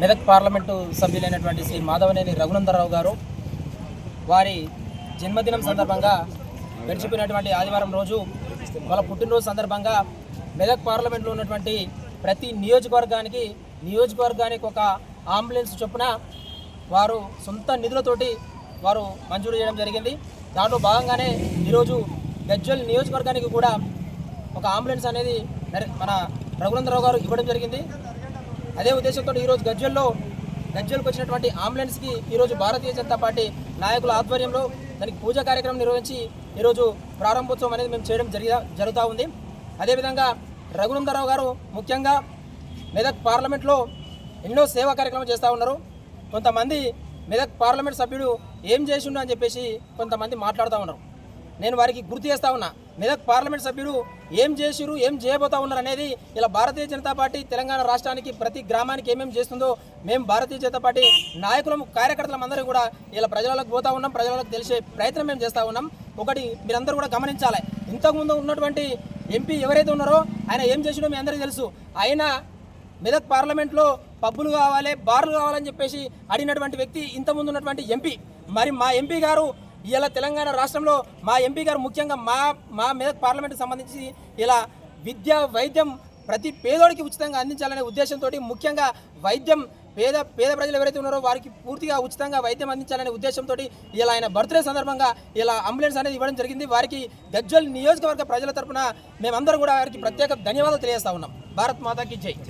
Medak parliament సభ్యులైనటువంటి శ్రీ మాధవనేని రఘునందరావు గారు వారి జన్మదినం సందర్భంగా గడిచిపోయినటువంటి ఆదివారం రోజు వాళ్ళ పుట్టినరోజు సందర్భంగా మెదక్ పార్లమెంట్లో ఉన్నటువంటి ప్రతి నియోజకవర్గానికి నియోజకవర్గానికి ఒక అంబులెన్స్ చొప్పున వారు సొంత నిధులతోటి వారు మంజూరు చేయడం జరిగింది. దాంట్లో భాగంగానే ఈరోజు గజ్వల్ నియోజకవర్గానికి కూడా ఒక అంబులెన్స్ అనేది మన రఘునందరావు గారు ఇవ్వడం జరిగింది. అదే ఉద్దేశంతో ఈరోజు గజ్వెల్లో గజ్వెల్కి వచ్చినటువంటి అంబులెన్స్కి ఈరోజు భారతీయ జనతా పార్టీ నాయకుల ఆధ్వర్యంలో దానికి పూజ కార్యక్రమం నిర్వహించి ఈరోజు ప్రారంభోత్సవం అనేది మేము చేయడం జరిగా జరుగుతూ ఉంది. అదేవిధంగా రఘునందరావు గారు ముఖ్యంగా మెదక్ పార్లమెంట్లో ఎన్నో సేవా కార్యక్రమాలు చేస్తూ ఉన్నారు. కొంతమంది మెదక్ పార్లమెంట్ సభ్యుడు ఏం చేసిండు అని చెప్పేసి కొంతమంది మాట్లాడుతూ ఉన్నారు. నేను వారికి గుర్తు చేస్తా ఉన్నా. మెదక్ పార్లమెంట్ సభ్యుడు ఏం చేసిరు ఏం చేయబోతా ఉన్నారు అనేది ఇలా భారతీయ జనతా పార్టీ తెలంగాణ రాష్ట్రానికి ప్రతి గ్రామానికి ఏమేమి చేస్తుందో మేము భారతీయ జనతా పార్టీ నాయకులం కార్యకర్తలం అందరూ కూడా ఇలా ప్రజలకు పోతా ఉన్నాం ప్రజలకు తెలిసే ప్రయత్నం మేము చేస్తూ ఉన్నాం. ఒకటి మీరందరూ కూడా గమనించాలి. ఇంతకుముందు ఉన్నటువంటి ఎంపీ ఎవరైతే ఉన్నారో ఆయన ఏం చేసిండో మీ అందరికీ తెలుసు. ఆయన మెదక్ పార్లమెంట్లో పబ్బులు కావాలి బార్లు కావాలని చెప్పేసి అడిగినటువంటి వ్యక్తి ఇంతకుముందు ఉన్నటువంటి ఎంపీ. మరి మా ఎంపీ గారు ఇలా తెలంగాణ రాష్ట్రంలో మా ఎంపీ గారు ముఖ్యంగా మా మా మెదక్ పార్లమెంట్కి సంబంధించి ఇలా విద్య వైద్యం ప్రతి పేదోడికి ఉచితంగా అందించాలనే ఉద్దేశంతో ముఖ్యంగా వైద్యం పేద పేద ప్రజలు ఎవరైతే ఉన్నారో వారికి పూర్తిగా ఉచితంగా వైద్యం అందించాలనే ఉద్దేశంతో ఇలా ఆయన బర్త్డే సందర్భంగా ఇలా అంబులెన్స్ అనేది ఇవ్వడం జరిగింది. వారికి గజ్వల్ నియోజకవర్గ ప్రజల తరపున మేమందరం కూడా వారికి ప్రత్యేక ధన్యవాదాలు తెలియజేస్తా ఉన్నాం. భారత్ మాతాకి జై.